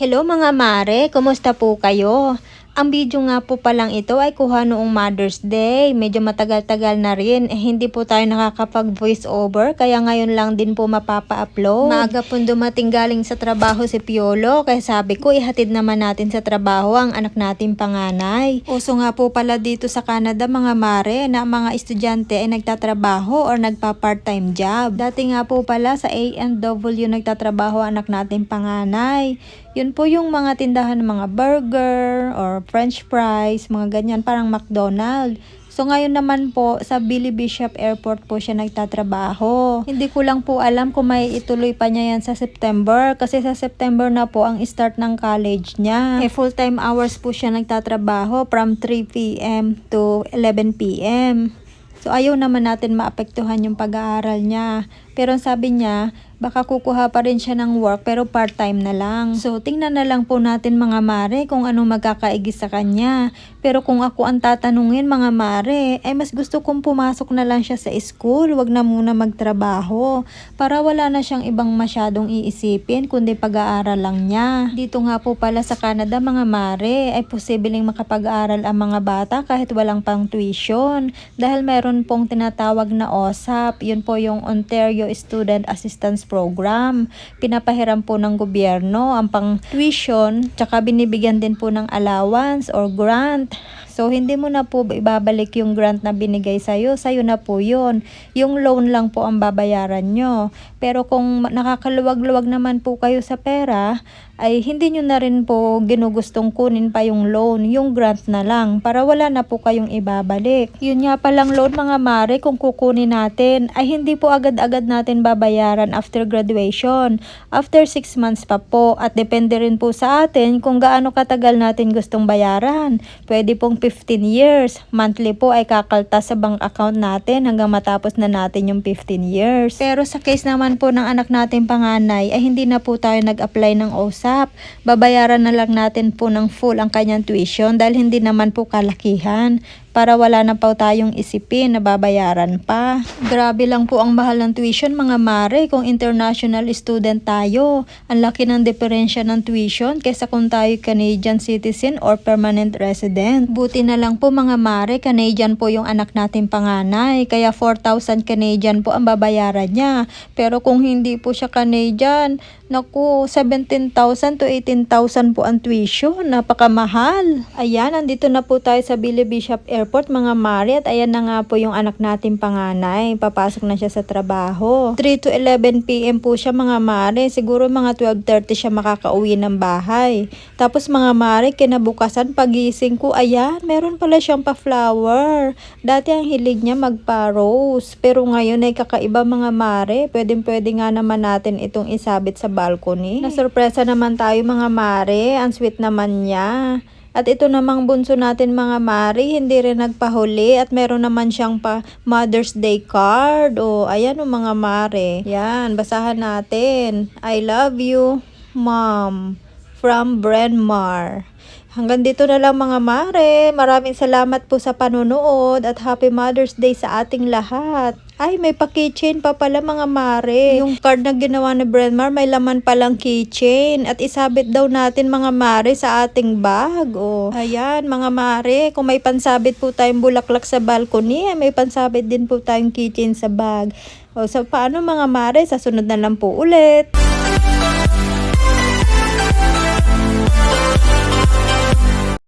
Hello mga mare, kumusta po kayo? Ang video nga po palang ito ay kuha noong Mother's Day. Medyo matagal-tagal na rin. Eh, hindi po tayo nakakapag voice over kaya ngayon lang din po mapapa-upload. Maaga po dumating galing sa trabaho si Piolo kaya sabi ko ihatid naman natin sa trabaho ang anak natin panganay. Uso nga po pala dito sa Canada mga mare na mga estudyante ay nagtatrabaho or nagpa-part-time job. Dati nga po pala sa A&W nagtatrabaho anak natin panganay. Yun po yung mga tindahan ng mga burger or french fries, mga ganyan, parang McDonald's. So ngayon naman po, sa Billy Bishop Airport po siya nagtatrabaho. Hindi ko lang po alam kung may ituloy pa niya yan sa September. Kasi sa September na po ang start ng college niya. Eh, full-time hours po siya nagtatrabaho from 3pm to 11pm. So ayaw naman natin maapektuhan yung pag-aaral niya. Pero sabi niya, baka kukuha pa rin siya ng work pero part-time na lang. So tingnan na lang po natin mga mare kung anong magkakaigis sa kanya. Pero kung ako ang tatanungin mga mare, ay mas gusto kong pumasok na lang siya sa school, wag na muna magtrabaho. Para wala na siyang ibang masyadong iisipin kundi pag-aaral lang niya. Dito nga po pala sa Canada mga mare, ay posibleng makapag-aral ang mga bata kahit walang pang tuition. Dahil meron pong tinatawag na OSAP, yun po yung Ontario Student Assistance Program. Pinapahiram po ng gobyerno ang pang tuition, tsaka binibigyan din po ng allowance or grant. So, hindi mo na po ibabalik yung grant na binigay sa'yo. Sa'yo na po yun. Yung loan lang po ang babayaran nyo. Pero kung nakakaluwag-luwag naman po kayo sa pera, ay hindi nyo na rin po ginugustong kunin pa yung loan, yung grant na lang, para wala na po kayong ibabalik. Yun nga palang loan mga mare, kung kukunin natin, ay hindi po agad-agad natin babayaran after graduation. After 6 months pa po, at depende rin po sa atin kung gaano katagal natin gustong bayaran. Pwede pong 15 years. Monthly po ay kakaltas sa bank account natin hanggang matapos na natin yung 15 years. Pero sa case naman po ng anak natin panganay, ay hindi na po tayo nag-apply ng OSAP. Babayaran na lang natin po ng full ang kanyang tuition dahil hindi naman po kalakihan para wala na po tayong isipin na babayaran pa. Grabe lang po ang mahal ng tuition mga mare kung international student tayo. Ang laki ng diferensya ng tuition kaysa kung tayo Canadian citizen or permanent resident. Buti na lang po mga mare, Canadian po yung anak natin panganay. Kaya 4,000 Canadian po ang babayaran niya. Pero kung hindi po siya Canadian, naku, 17,000 to 18,000 po ang tuition. Napakamahal. Ayan, andito na po tayo sa Billy Bishop Airport mga mare at ayan na nga po yung anak natin panganay. Papasok na siya sa trabaho. 3 to 11 p.m. po siya mga mare. Siguro mga 12.30 siya makakauwi ng bahay. Tapos mga mare, kinabukasan pagising ko, ayan, meron pala siyang pa-flower. Dati ang hilig niya magpa-rose. Pero ngayon ay kakaiba mga mare. Pwedeng pwede nga naman natin itong isabit sa balcony. Nasurpresa naman tayo mga mare. Ang sweet naman niya. At ito namang bunso natin mga mari, hindi rin nagpahuli at meron naman siyang pa Mother's Day card. O, ayan o mga mare. Yan, basahan natin. I love you, Mom. From Brenmar. Hanggang dito na lang mga mare. Maraming salamat po sa panonood at Happy Mother's Day sa ating lahat. Ay, may pa-keychain pa pala mga mare. Yung card na ginawa ni Brenmar, may laman palang keychain. At isabit daw natin mga mare sa ating bag. O, ayan mga mare. Kung may pansabit po tayong bulaklak sa balcony, may pansabit din po tayong keychain sa bag. O, so paano mga mare? Sa sunod na lang po ulit.